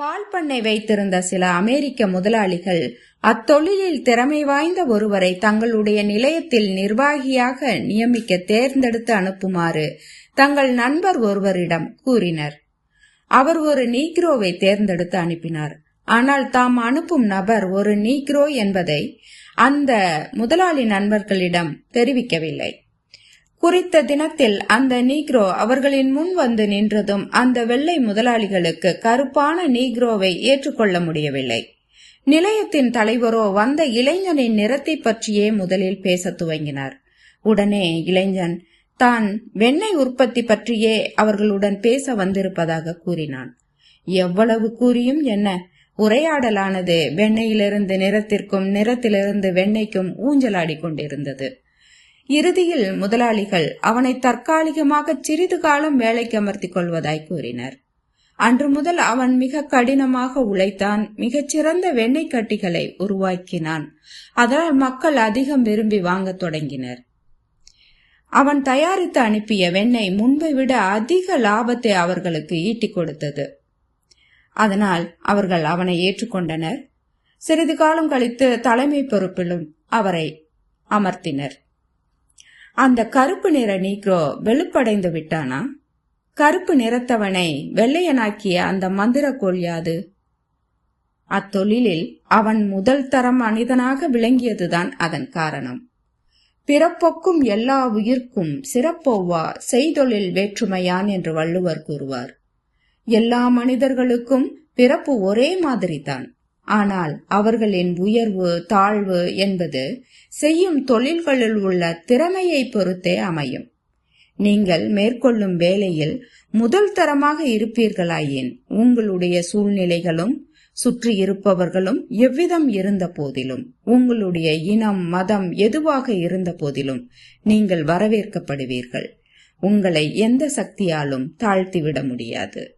பால் பண்ணை வைத்திருந்த சில அமெரிக்க முதலாளிகள் அத்தொழிலில் திறமை வாய்ந்த ஒருவரை தங்களுடைய நிலையத்தில் நிர்வாகியாக நியமிக்க தேர்ந்தெடுத்து அனுப்புமாறு தங்கள் நண்பர் ஒருவரிடம் கூறினர். அவர் ஒரு நீக்ரோவை தேர்ந்தெடுத்து அனுப்பினார். ஆனால் தாம் அனுப்பும் நபர் ஒரு நீக்ரோ என்பதை அந்த முதலாளி நண்பர்களிடம் தெரிவிக்கவில்லை. குறித்த தினத்தில் அந்த நீக்ரோ அவர்களின் முன் வந்து நின்றதும் அந்த வெள்ளை முதலாளிகளுக்கு கருப்பான நீக்ரோவை ஏற்றுக்கொள்ள முடியவில்லை. நிலையத்தின் தலைவரோ வந்த இளைஞனின் நிறத்தை பற்றியே முதலில் பேசத் துவங்கினார். உடனே இளைஞன் தான் வெண்ணெய் உற்பத்தி பற்றியே அவர்களுடன் பேச வந்திருப்பதாக கூறினான். எவ்வளவு கூறியும் என்ன? உரையாடலானது வெண்ணெயிலிருந்து நிறத்திற்கும் நிறத்திலிருந்து வெண்ணெய்க்கும் ஊஞ்சலாடிக் கொண்டிருந்தது. இறுதியில் முதலாளிகள் அவனை தற்காலிகமாக சிறிது காலம் வேலைக்கு அமர்த்திக் கொள்வதாய் கூறினர். அன்று முதல் அவன் மிக கடினமாக உழைத்தான் மிகச்சிறந்த வெண்ணெய் கட்டிகளை உருவாக்கினான். அதனால் மக்கள் அதிகம் விரும்பி வாங்கத் தொடங்கினர். அவன் தயாரித்து அனுப்பிய வெண்ணெய் முன்பை விட அதிக லாபத்தை அவர்களுக்கு ஈட்டிக் கொடுத்தது. அதனால் அவர்கள் அவனை ஏற்றுக்கொண்டனர் சிறிது காலம் கழித்து தலைமை பொறுப்பிலும் அவரை அமர்த்தினர். அந்த கருப்பு நிற நீக்ரோ வெளுப்படைந்து விட்டானா? கருப்பு நிறத்தவனை வெள்ளையனாக்கிய அந்த மந்திரக்கோள் யாது? அத்தொழிலில் அவன் முதல் தரம் மனிதனாக விளங்கியதுதான் அதன் காரணம். பிறப்பொக்கும் எல்லா உயிர்க்கும் சிறப்பொவ்வா செய்தொழில் வேற்றுமையான் என்று வள்ளுவர் கூறுவார். எல்லா மனிதர்களுக்கும் பிறப்பு ஒரே மாதிரிதான். ஆனால் அவர்களின் உயர்வு தாழ்வு என்பது செய்யும் தொழில்களில் உள்ள திறமையை பொறுத்தே அமையும். நீங்கள் மேற்கொள்ளும் வேலையில் முதல் தரமாக இருப்பீர்களாயின் உங்களுடைய சூழ்நிலைகளும் சுற்றி இருப்பவர்களும் எவ்விதம் இருந்த போதிலும் உங்களுடைய இனம் மதம் எதுவாக இருந்த போதிலும் நீங்கள் வரவேற்கப்படுவீர்கள். உங்களை எந்த சக்தியாலும் தாழ்த்திவிட முடியாது.